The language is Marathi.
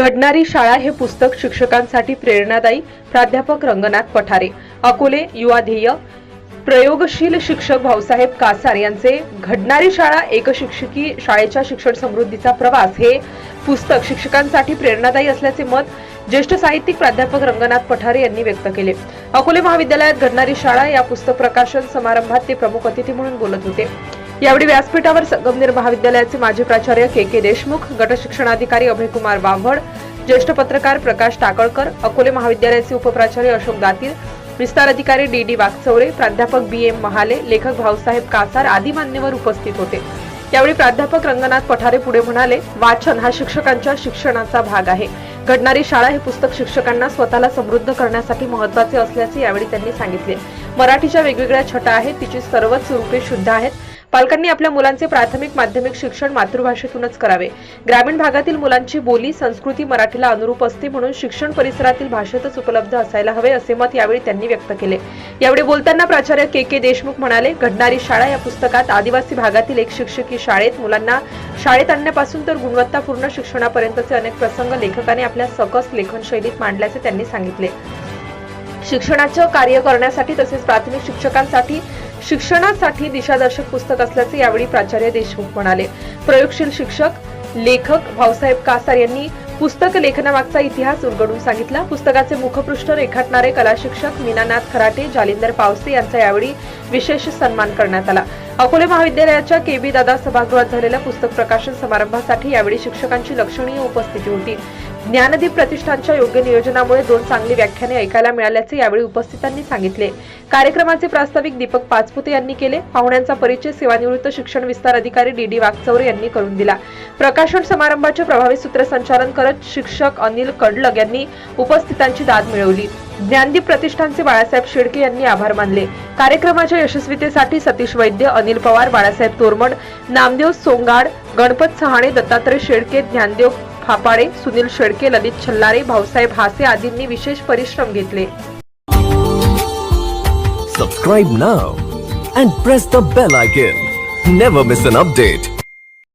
घडणारी शाळा हे पुस्तक शिक्षकांसाठी प्रेरणादायी प्राध्यापक रंगनाथ पठारे अकोले युवा ध्येय प्रयोगशील शिक्षक भाऊसाहेब कासार यांचे घडणारी शाळा एक शिक्षकी शाळेच्या शिक्षण समृद्धीचा प्रवास हे पुस्तक शिक्षकांसाठी प्रेरणादायी असल्याचे मत ज्येष्ठ साहित्यिक प्राध्यापक रंगनाथ पठारे यांनी व्यक्त केले. अकोले महाविद्यालयात घडणारी शाळा या पुस्तक प्रकाशन समारंभात ते प्रमुख अतिथी म्हणून बोलत होते. यावेळी व्यासपीठावर संगमनेर महाविद्यालयाचे माजी प्राचार्य के के देशमुख गटशिक्षणाधिकारी अभयकुमार वाव्हड ज्येष्ठ पत्रकार प्रकाश टाकळकर अकोले महाविद्यालयाचे उपप्राचार्य अशोक दातीर विस्तार अधिकारी डी डी वागचौरे प्राध्यापक बी एम महाले लेखक भाऊसाहेब कासार आदी मान्यवर उपस्थित होते. यावेळी प्राध्यापक रंगनाथ पठारे पुढे म्हणाले वाचन हा शिक्षकांच्या शिक्षणाचा भाग आहे. घडणारी शाळा हे पुस्तक शिक्षकांना स्वतःला समृद्ध करण्यासाठी महत्त्वाचे असल्याचे यावेळी त्यांनी सांगितले. मराठीच्या वेगवेगळ्या छटा आहेत तिची सर्वच रूपे शुद्ध आहेत. पालकांनी आपल्या मुलांचे प्राथमिक माध्यमिक शिक्षण मातृभाषेतूनच करावे. ग्रामीण भागातील मुलांची बोली संस्कृती मराठीला अनुरूप असते म्हणून शिक्षण परिसरातील भाषेतच उपलब्ध असायला हवे असे मत यावेळी त्यांनी व्यक्त केले. यावेळी बोलताना प्राचार्य के के देशमुख म्हणाले घडणारी शाळा या पुस्तकात आदिवासी भागातील एक शिक्षकी शाळेत मुलांना शाळेत आणण्यापासून तर गुणवत्तापूर्ण शिक्षणापर्यंतचे अनेक प्रसंग लेखकाने आपल्या सकस लेखनशैलीत मांडल्याचे त्यांनी सांगितले. शिक्षणाचं कार्य करण्यासाठी तसेच प्राथमिक शिक्षकांसाठी शिक्षणासाठी दिशादर्शक पुस्तक असल्याचे यावेळी प्राचार्य देशमुख म्हणाले. प्रयोगशील शिक्षक लेखक भाऊसाहेब कासार यांनी पुस्तक लेखनामागचा इतिहास उलगडून सांगितला. पुस्तकाचे मुखपृष्ठ रेखाटणारे कला शिक्षक मीनानाथ खराटे जालिंदर पावसे यांचा यावेळी विशेष सन्मान करण्यात आला. अकोले महाविद्यालयाच्या केबी दादा सभागृहात झालेल्या पुस्तक प्रकाशन समारंभासाठी यावेळी शिक्षकांची लक्षणीय उपस्थिती होती. ज्ञानदीप प्रतिष्ठानच्या योग्य नियोजनामुळे दोन चांगली व्याख्याने ऐकायला मिळाल्याचे यावेळी उपस्थितांनी सांगितले. कार्यक्रमाचे प्रास्ताविक दीपक पाचपुते यांनी केले. पाहुण्यांचा परिचय सेवानिवृत्त शिक्षण विस्तार अधिकारी डी डी वागचौरे यांनी करून दिला. प्रकाशन समारंभाचे प्रभावी सूत्रसंचालन करत शिक्षक अनिल कडलग यांनी उपस्थितांची दाद मिळवली. ज्ञानदीप प्रतिष्ठानचे बाळासाहेब शेडके यांनी आभार मानले. कार्यक्रमाच्या यशस्वीतेसाठी सतीश वैद्य अनिल पवार बाळासाहेब तोरमड नामदेव सोंगाड गणपत सहाणे दत्तात्रय शेडके ज्ञानदेव फापाडे सुनील शेडके ललित छल्लारे भाऊसाहेब हासे आदींनी विशेष परिश्रम घेतले. Subscribe now and press the bell icon never miss an update